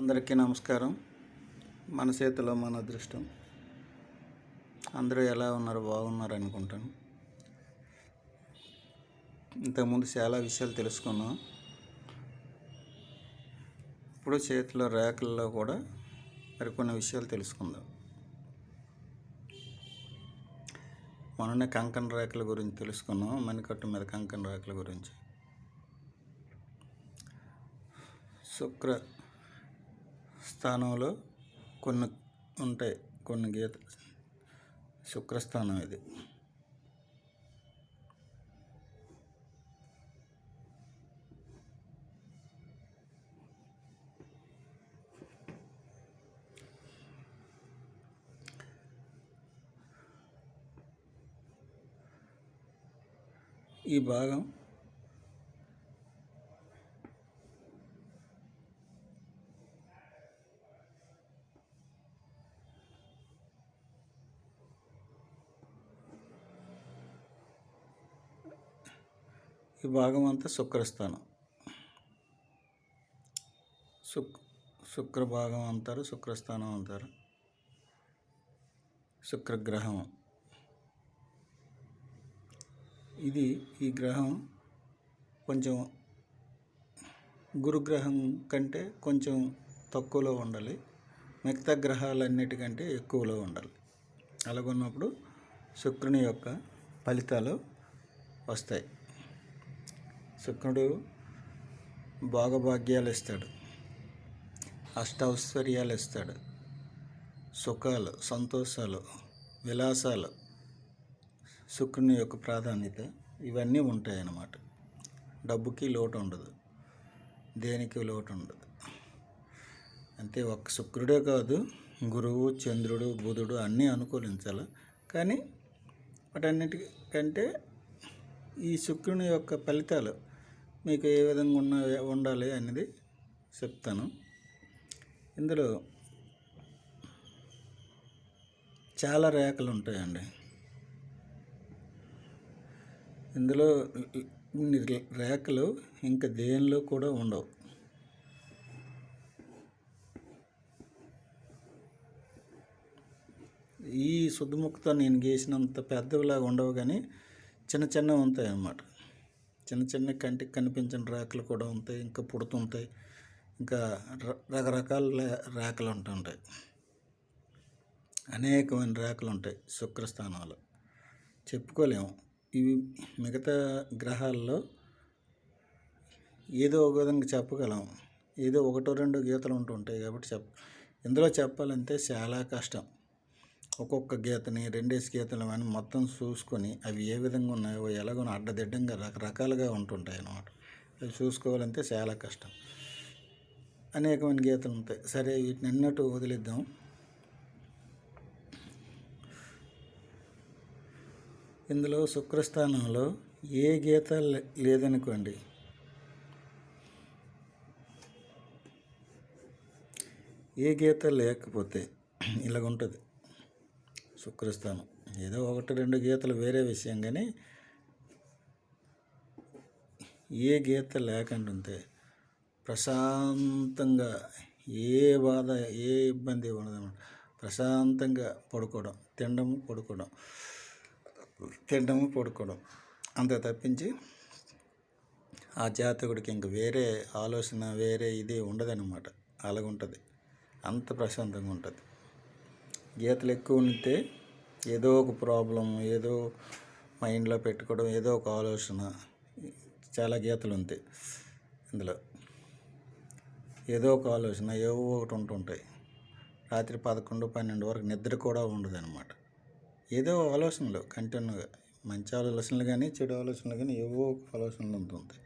అందరికీ నమస్కారం. మన చేతిలో మన అదృష్టం. అందరూ ఎలా ఉన్నారు బాగున్నారు అనుకుంటాను. ఇంతకుముందు చాలా విషయాలు తెలుసుకున్నాం. ఇప్పుడు చేతిలో రేఖల్లో కూడా మరికొన్ని విషయాలు తెలుసుకుందాం. మొన్ననే కంకణ రేఖల గురించి తెలుసుకున్నాం మణికట్టు మీద కంకణ రేఖల గురించి. శుక్ర స్థానంలో కొన్ని ఉంటాయి కొన్ని గీత శుక్రస్థానం ఇది. ఈ భాగం భాగం అంతా శుక్రస్థానం. శుక్ శుక్ర భాగం అంటారు శుక్రస్థానం అంటారు. శుక్రగ్రహం. ఇది ఈ గ్రహం కొంచెం గురుగ్రహం కంటే కొంచెం తక్కువలో ఉండాలి. మిగతా గ్రహాలన్నిటికంటే ఎక్కువలో ఉండాలి. అలాగున్నప్పుడు శుక్రుని యొక్క ఫలితాలు వస్తాయి. శుక్రుడు భోగభాగ్యాలు ఇస్తాడు అష్టౌశ్వర్యాలు ఇస్తాడు సుఖాలు సంతోషాలు విలాసాలు శుక్రుని యొక్క ప్రాధాన్యత ఇవన్నీ ఉంటాయి అన్నమాట డబ్బుకి లోటు ఉండదు దేనికి లోటు ఉండదు అంతే ఒక్క శుక్రుడే కాదు గురువు చంద్రుడు బుధుడు అన్నీ అనుకూలించాలి. కానీ వాటన్నిటికంటే ఈ శుక్రుని యొక్క ఫలితాలు మీకు ఏ విధంగా ఉన్న ఉండాలి అనేది చెప్తాను. ఇందులో చాలా రేఖలు ఉంటాయండి. ఇందులో ఇన్ని రేఖలు ఇంకా దేనిలో కూడా ఉండవు. ఈ శుద్ధముఖతో నేను గీసినంత పెద్దవిలాగా ఉండవు కానీ చిన్న చిన్నవి ఉంటాయి అన్నమాట చిన్న చిన్న కంటికి కనిపించిన రేఖలు కూడా ఉంటాయి ఇంకా పుడుతుంటాయి ఇంకా రకరకాల రేఖలు ఉంటుంటాయి అనేకమైన రేఖలు ఉంటాయి శుక్రస్థానాలు చెప్పుకోలేము. ఇవి మిగతా గ్రహాల్లో ఏదో ఒక విధంగా చెప్పగలం. ఏదో ఒకటో రెండు గీతలు ఉంటుంటాయి కాబట్టి చెప్ప ఇందులో చెప్పాలంటే చాలా కష్టం. ఒక్కొక్క గీతని రెండేసి గీతలు అని మొత్తం చూసుకొని అవి ఏ విధంగా ఉన్నాయో ఎలాగో అడ్డదిడ్డంగా రకరకాలుగా ఉంటుంటాయి అన్నమాట అవి చూసుకోవాలంటే చాలా కష్టం. అనేకమైన గీతలు ఉంటాయి. సరే వీటిని అన్నట్టు వదిలిద్దాం. ఇందులో శుక్రస్థానంలో ఏ గీత లేదనుకోండి. ఏ గీత లేకపోతే ఇలాగ ఉంటుంది శుక్రస్థానం. ఏదో ఒకటి రెండు గీతలు వేరే విషయం కానీ ఏ గీత లేకుండా ఉంటే ప్రశాంతంగా ఏ బాధ ఏ ఇబ్బంది ఉండదన్నమాట ప్రశాంతంగా పడుకోవడం తినడం పడుకోవడం తినడము పడుకోవడం. అంత తప్పించి ఆ జాతకుడికి ఇంక వేరే ఆలోచన వేరే ఇది ఉండదన్నమాట. అలాగుంటుంది. అంత ప్రశాంతంగా ఉంటుంది. గీతలు ఎక్కువ ఉంటే ఏదో ఒక ప్రాబ్లం ఏదో మైండ్లో పెట్టుకోవడం ఏదో ఒక ఆలోచన చాలా గీతలు ఉంటాయి ఇందులో. ఏదో ఒక ఆలోచన ఏవో ఒకటి ఉంటుంటాయి రాత్రి పదకొండు పన్నెండు వరకు నిద్ర కూడా ఉండదు అనమాట ఏదో ఆలోచనలు కంటిన్యూగా మంచి ఆలోచనలు కానీ చెడు ఆలోచనలు కానీ ఏవో ఒక ఆలోచనలు ఉంటుంటాయి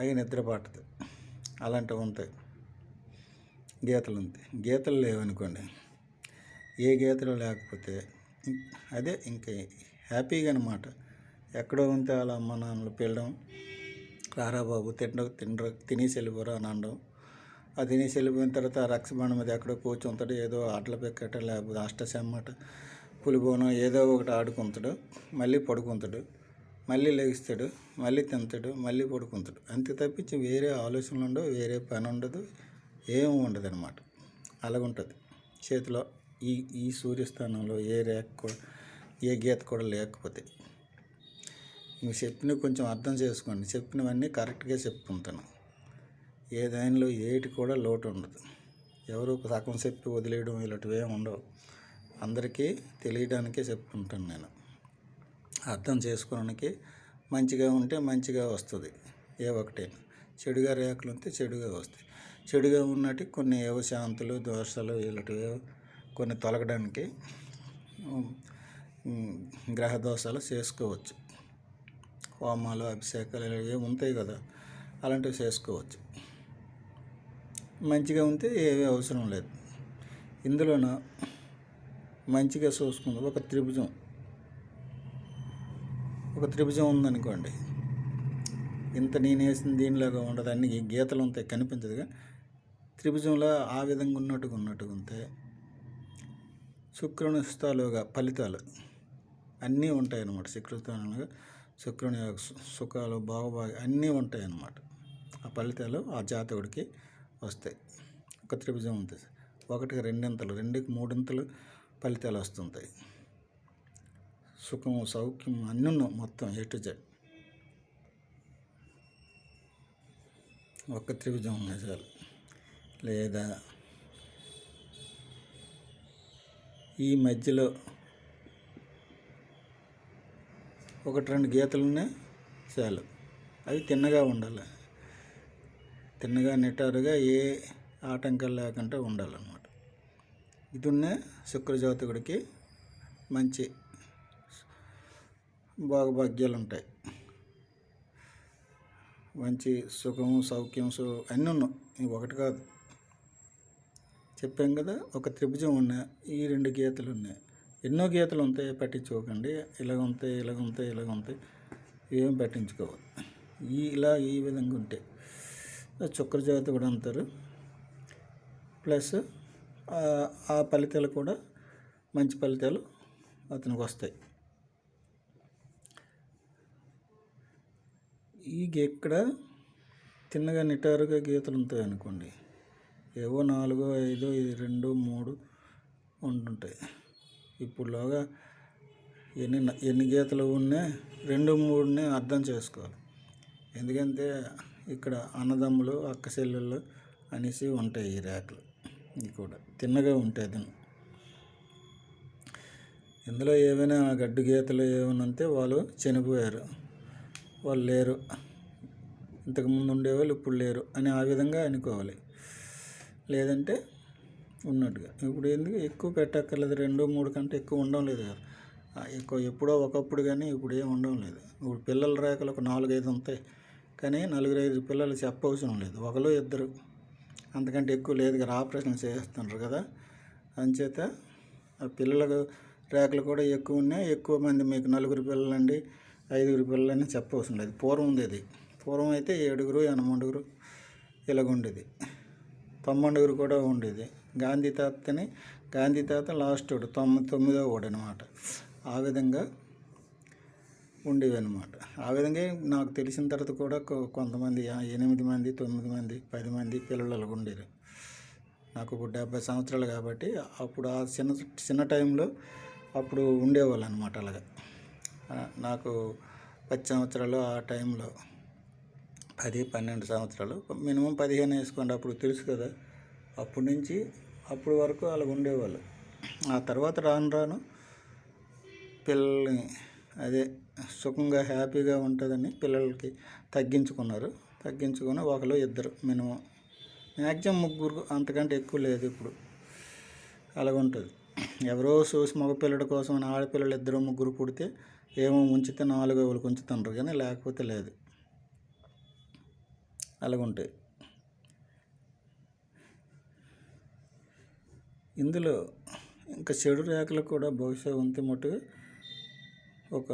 అవి నిద్ర పట్టదు. అలాంటివి ఉంటాయి. గీతలు ఉంటాయి గీతలు లేవనుకోండి ఏ గీతలు లేకపోతే అదే ఇంకా హ్యాపీగా అనమాట ఎక్కడో ఉంటే అలా అమ్మ నాన్నలు పిల్లడం రారా బాబు తిండ తిండ్ర తినేసి వెళ్ళిపోరా అని అనడం. ఆ తినేసి వెళ్ళిపోయిన తర్వాత ఆ రక్షబండ మీద ఎక్కడో కూర్చుంటాడు ఏదో ఆటలు పెక్కట లేకపోతే అష్టసమ్మట పులిబోనం ఏదో ఒకటి ఆడుకుంటాడు మళ్ళీ పడుకుంటాడు మళ్ళీ లెగిస్తాడు మళ్ళీ తింటాడు మళ్ళీ పడుకుంటాడు. అంతే తప్పించి వేరే ఆలోచనలు ఉండవు వేరే పని ఉండదు ఏం ఉండదు అనమాట అలాగుంటుంది. చేతిలో ఈ ఈ సూర్యస్థానంలో ఏ రేఖ కూడా ఏ గీత కూడా లేకపోతే. మీరు చెప్పినవి కొంచెం అర్థం చేసుకోండి. చెప్పినవన్నీ కరెక్ట్గా చెప్పుకుంటాను. ఏ దానిలో ఏటి కూడా లోటు ఉండదు. ఎవరు సగం చెప్పి వదిలేయడం ఇలాంటివి ఏమి ఉండవు. అందరికీ తెలియడానికే చెప్పుకుంటాను నేను. అర్థం చేసుకోవడానికి మంచిగా ఉంటే మంచిగా వస్తుంది. ఏ ఒకటైనా చెడుగా రేఖలు ఉంటే చెడుగా వస్తాయి. చెడుగా ఉన్నట్టు కొన్ని ఏవో శాంతులు దోషాలు ఇలాంటివి కొన్ని తొలగడానికి గ్రహ దోషాలు చేసుకోవచ్చు. హోమాలు అభిషేకాలు ఇలాంటివి ఏమి ఉంటాయి కదా అలాంటివి చేసుకోవచ్చు. మంచిగా ఉంటే ఏమీ అవసరం లేదు. ఇందులోన మంచిగా చూసుకుందాం. ఒక త్రిభుజం ఒక త్రిభుజం ఉందనుకోండి ఇంత నేను వేసిన దీనిలాగా ఉండదు. అన్ని గీతలు ఉంటాయి కనిపించదుగా. త్రిభుజంలో ఆ విధంగా ఉన్నట్టుగా ఉన్నట్టుగా ఉంటాయి శుక్రనిస్తాలుగా ఫలితాలు అన్నీ ఉంటాయి అన్నమాట శుక్రస్థానంలో శుక్రుని యొక్క సుఖాలు బాగుబాగు అన్నీ ఉంటాయి అన్నమాట ఆ ఫలితాలు ఆ జాతకుడికి వస్తాయి. ఒక త్రిభుజం ఉంటుంది ఒకటికి రెండింతలు రెండుకి మూడింతలు ఫలితాలు వస్తుంటాయి. సుఖము సౌఖ్యం అన్నీ ఉన్నాయి మొత్తం ఏ టు జెడ్ ఒక్క త్రిభుజం నిజాలు లేదా ఈ మధ్యలో ఒకటి రెండు గీతలునే చాలు. అవి తిన్నగా ఉండాలి. తిన్నగా నిటారుగా ఏ ఆటంకాలు లేకుండా ఉండాలన్నమాట. ఇది ఉన్న శుక్రజాతకుడికి మంచి భోగభాగ్యాలు ఉంటాయి మంచి సుఖం సౌఖ్యం సు అన్నీ ఉన్నాయి ఇవి ఒకటి కాదు. చెప్పాం కదా ఒక త్రిభుజం ఉన్న ఈ రెండు గీతలు ఉన్నాయి. ఎన్నో గీతలు ఉంటాయి పట్టించుకోకండి. ఇలాగ ఉంటాయి ఇలాగ ఉంటాయి ఇలాగ ఉంటాయి. ఏం పట్టించుకోవాలి ఈ ఇలా ఈ విధంగా ఉంటాయి చుక్కర జాతి కూడా అంటారు. ప్లస్ ఆ- ఆ ఫలితాలు కూడా మంచి ఫలితాలు అతనికి వస్తాయి. ఈ ఇక్కడ తిన్నగా నిటారుగా గీతలు ఉంటాయి అనుకోండి ఏవో నాలుగో ఐదు ఇది రెండు మూడు ఉంటుంటాయి. ఇప్పుడులోగా ఎన్ని ఎన్ని గీతలు ఉన్నా రెండు మూడుని అర్థం చేసుకోవాలి. ఎందుకంటే ఇక్కడ అన్నదమ్ములు అక్క చెల్లెళ్ళు అనేసి ఉంటాయి ఈ రేఖలు ఇది కూడా తిన్నగా ఉంటాయి దీన్ని ఇందులో ఏమైనా గడ్డు గీతలు ఏమైనా ఉంటే వాళ్ళు చనిపోయారు. వాళ్ళు లేరు. ఇంతకుముందు ఉండేవాళ్ళు ఇప్పుడు లేరు అని ఆ విధంగా అనుకోవాలి. లేదంటే ఉన్నట్టుగా. ఇప్పుడు ఎందుకు ఎక్కువ పెట్టక్కర్లేదు రెండు మూడు కంటే ఎక్కువ ఉండడం లేదు కదా. ఎక్కువ ఎప్పుడో ఒకప్పుడు కానీ ఇప్పుడు ఏం ఉండడం లేదు. ఇప్పుడు పిల్లల రేఖలు ఒక నాలుగైదు ఉంటాయి. కానీ నలుగురు ఐదు పిల్లలు చెప్పవసరం లేదు. ఒకరు ఇద్దరు. అంతకంటే ఎక్కువ లేదు కదా ఆపరేషన్ చేస్తున్నారు కదా. అంచేత ఆ పిల్లలకు రేఖలు కూడా ఎక్కువ ఉన్నాయి. ఎక్కువ మంది మీకు నలుగురు పిల్లలండి ఐదుగురు పిల్లలని చెప్పవసరం లేదు. పూర్వం ఉండేది. పూర్వం అయితే ఏడుగురు ఎనమండుగురు ఇలాగ ఉండేది తొమ్మండుగురు కూడా ఉండేది. గాంధీ తాతని గాంధీ తాత లాస్ట్ వాడు తొమ్మిది తొమ్మిదో వాడు అనమాట ఆ విధంగా ఉండేవి అనమాట ఆ విధంగా నాకు తెలిసిన తర్వాత కూడా కొంతమంది ఎనిమిది మంది తొమ్మిది మంది పది మంది పిల్లలు ఉండేరు. నాకు ఇప్పుడు డెబ్బై సంవత్సరాలు కాబట్టి అప్పుడు ఆ చిన్న చిన్న టైంలో అప్పుడు ఉండేవాళ్ళు అనమాట అలాగా నాకు పది సంవత్సరాలు ఆ టైంలో పది పన్నెండు సంవత్సరాలు. మినిమం పదిహేను వేసుకోండి అప్పుడు తెలుసు కదా. అప్పటి నుంచి అప్పుడు వరకు అలా ఉండేవాళ్ళు. ఆ తర్వాత రాను రాను పిల్లల్ని అదే సుఖంగా హ్యాపీగా ఉంటుందని పిల్లలకి తగ్గించుకున్నారు. తగ్గించుకొని ఒకరు ఇద్దరు మినిమం. మ్యాక్సిమం ముగ్గురు అంతకంటే ఎక్కువ లేదు ఇప్పుడు. అలాగ ఉంటుంది. ఎవరో చూసి మగపిల్లడి కోసం అని ఆడపిల్లలు ఇద్దరు ముగ్గురు పుడితే ఏమో ఉంచితే నాలుగు వాళ్ళకి ఉంచుతుండ్రు కానీ లేకపోతే లేదు. అలాగుంటాయి. ఇందులో ఇంకా చెడు రేఖలు కూడా బహుశా ఉంటే మట్టుగా ఒక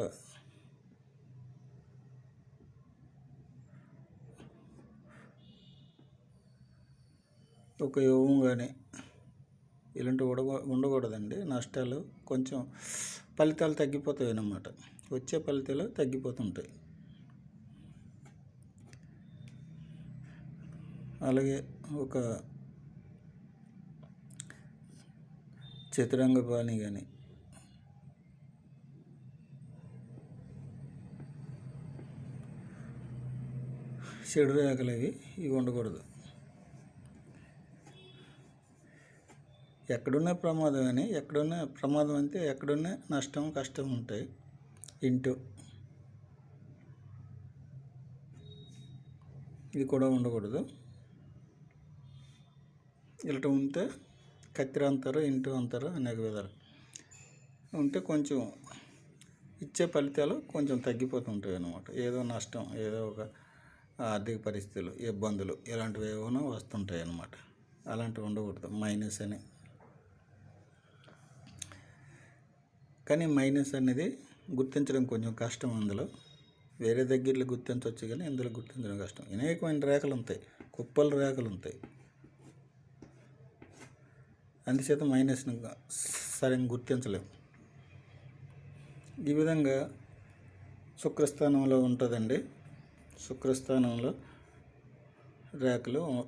ఒక యోగం కానీ ఇలాంటివి ఉండ ఉండకూడదండి. నష్టాలు కొంచెం ఫలితాలు తగ్గిపోతాయి అన్నమాట వచ్చే ఫలితాలు తగ్గిపోతుంటాయి. అలాగే ఒక చతురంగపాణి కానీ చెడు రేఖలు అవి ఇవి ఉండకూడదు. ఎక్కడున్న ప్రమాదం అని ఎక్కడున్నా ప్రమాదం అంతే ఎక్కడున్నా నష్టం కష్టం ఉంటాయి. ఇంటూ. ఇది కూడా ఉండకూడదు. ఇలాంటి ఉంటే కత్తిర అంటారు ఇంటి అంటారు అనేక విధాలు. ఉంటే కొంచెం ఇచ్చే ఫలితాలు కొంచెం తగ్గిపోతుంటాయి అన్నమాట. ఏదో నష్టం ఏదో ఒక ఆర్థిక పరిస్థితులు ఇబ్బందులు ఇలాంటివి ఏమైనా వస్తుంటాయి అన్నమాట. అలాంటివి ఉండకూడదు. మైనస్ అని. కానీ మైనస్ అనేది గుర్తించడం కొంచెం కష్టం అందులో. వేరే దగ్గరలో గుర్తించవచ్చు కానీ ఇందులో గుర్తించడం కష్టం. అనేకమైన రేఖలు ఉంటాయి. కుప్పల రేఖలు ఉంటాయి. అందుచేత మైనస్ని సరిగ్గా గుర్తించలేము ఈ విధంగా శుక్రస్థానంలో ఉంటుందండి. శుక్రస్థానంలో రేఖలు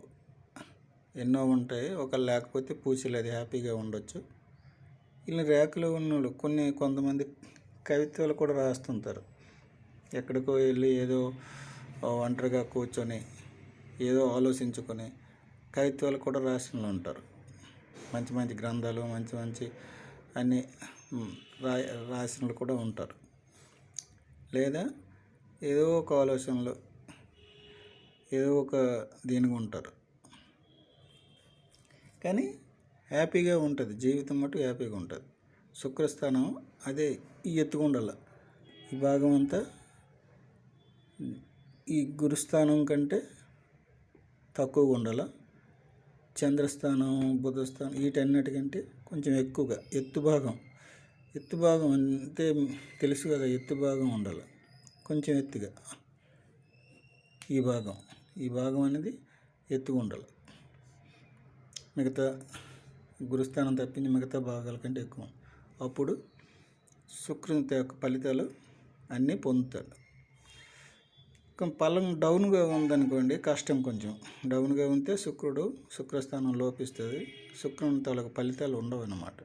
ఎన్నో ఉంటాయి. ఒక లేకపోతే పూసలు అది హ్యాపీగా ఉండొచ్చు. ఇలా రేఖలు ఉన్నోళ్ళు కొన్ని కొంతమంది కవిత్వాలు కూడా రాస్తుంటారు. ఎక్కడికో వెళ్ళి ఏదో ఒంటరిగా కూర్చొని ఏదో ఆలోచించుకొని కవిత్వాలు కూడా రాసిన ఉంటారు. మంచి మంచి గ్రంథాలు మంచి మంచి అన్ని రా రాసిన కూడా ఉంటారు. లేదా ఏదో ఒక ఆలోచనలో ఏదో ఒక దీనిగా ఉంటారు. కానీ హ్యాపీగా ఉంటుంది. జీవితం మటు హ్యాపీగా ఉంటుంది. శుక్రస్థానం అదే ఈ ఎత్తుకుండాల ఈ భాగం అంతా ఈ గురుస్థానం కంటే తక్కువగా ఉండాల చంద్రస్థానం బుధస్థానం వీటన్నిటికంటే కొంచెం ఎక్కువగా ఎత్తు భాగం. ఎత్తు భాగం అంటే తెలుసు కదా ఎత్తు భాగం ఉండాలి. కొంచెం ఎత్తుగా ఈ భాగం. ఈ భాగం అనేది ఎత్తుగా ఉండాలి. మిగతా గురుస్థానం తప్పించి మిగతా భాగాల కంటే ఎక్కువ. అప్పుడు శుక్రుని యొక్క ఫలితాలు అన్నీ పొందుతాడు పల్లం డౌన్గా ఉందనుకోండి కష్టం కొంచెం. డౌన్గా ఉంటే శుక్రుడు శుక్రస్థానం లోపిస్తుంది. శుక్రుని తాలూకు ఫలితాలు ఉండవు అన్నమాట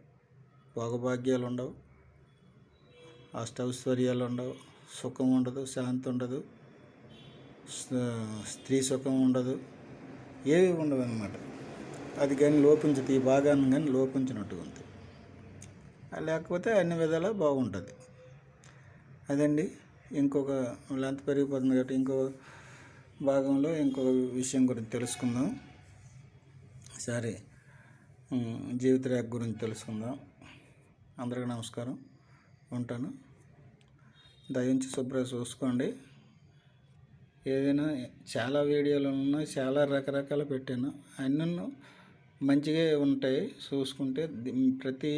భోగభాగ్యాలు ఉండవు అష్టౌశ్వర్యాలు ఉండవు సుఖం ఉండదు శాంతి ఉండదు. స్త్రీ సుఖం ఉండదు. ఏవి ఉండవు అన్నమాట అది కానీ లోపించదు ఈ భాగాన్ని కానీ లోపించినట్టుగా ఉంది లేకపోతే అన్ని విధాలా బాగుంటుంది. అదండి? ఇంకొక లెంత్ పెరిగిపోతుంది కాబట్టి ఇంకో భాగంలో ఇంకొక విషయం గురించి తెలుసుకుందాం. సరే. జీవిత రేఖ గురించి తెలుసుకుందాం. అందరికీ నమస్కారం. ఉంటాను. దయించి శుభ్ర చూసుకోండి. ఏదైనా చాలా వీడియోలు ఉన్నాయి చాలా రకరకాలు పెట్టాను. అన్నీ మంచిగా ఉంటాయి. చూసుకుంటే ప్రతి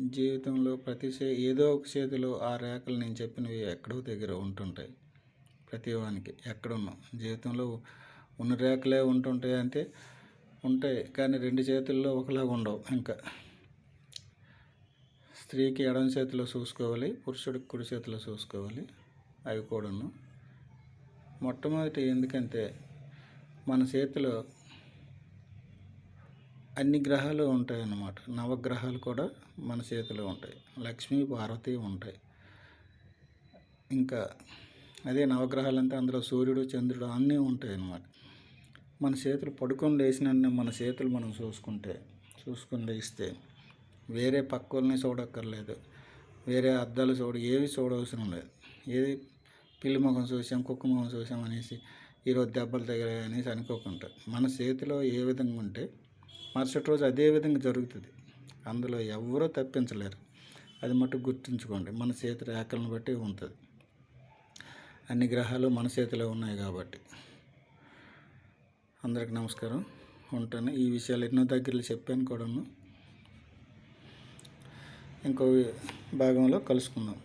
జీవితంలో ప్రతి ఏదో ఒక చేతిలో ఆ రేఖలు నేను చెప్పినవి ఎక్కడో దగ్గర ఉంటుంటాయి. ప్రతి వానికి ఎక్కడున్నా. జీవితంలో ఉన్న రేఖలే ఉంటుంటాయి అంటే ఉంటాయి. కానీ రెండు చేతుల్లో ఒకలాగా ఉండవు ఇంకా. స్త్రీకి ఎడమ చేతిలో చూసుకోవాలి పురుషుడికి కుడి చేతిలో చూసుకోవాలి. అవి కూడాను. మొట్టమొదటి ఎందుకంటే మన చేతిలో అన్ని గ్రహాలు ఉంటాయి అన్నమాట నవగ్రహాలు కూడా మన చేతిలో ఉంటాయి. లక్ష్మీ పార్వతి ఉంటాయి. ఇంకా అదే నవగ్రహాలు అంతా అందులో సూర్యుడు చంద్రుడు అన్నీ ఉంటాయి అన్నమాట మన చేతులు పడుకొని లేచిన మన చేతులు మనం చూసుకుంటే చూసుకొని లేస్తే వేరే పక్కల్ని చూడక్కర్లేదు. వేరే అద్దాలు చూడ ఏవి చూడవసరం లేదు. ఏది పిల్లి ముఖం చూసాం కుక్క ముఖం చూసాం అనేసి ఈరోజు దెబ్బలు తగిలాయి అనేసి అనుకోకుండా మన చేతిలో ఏ విధంగా ఉంటే మరుసటి రోజు అదే విధంగా జరుగుతుంది. అందులో ఎవరూ తప్పించలేరు. అది మటుకు గుర్తుంచుకోండి. మన చేతి రేఖలను బట్టి ఉంటుంది. అన్ని గ్రహాలు మన చేతిలో ఉన్నాయి కాబట్టి. అందరికి నమస్కారం. ఉంటాను ఈ విషయాలు ఎన్నో దగ్గరలో చెప్పాను కూడాను. ఇంకో భాగంలో కలుసుకుందాం.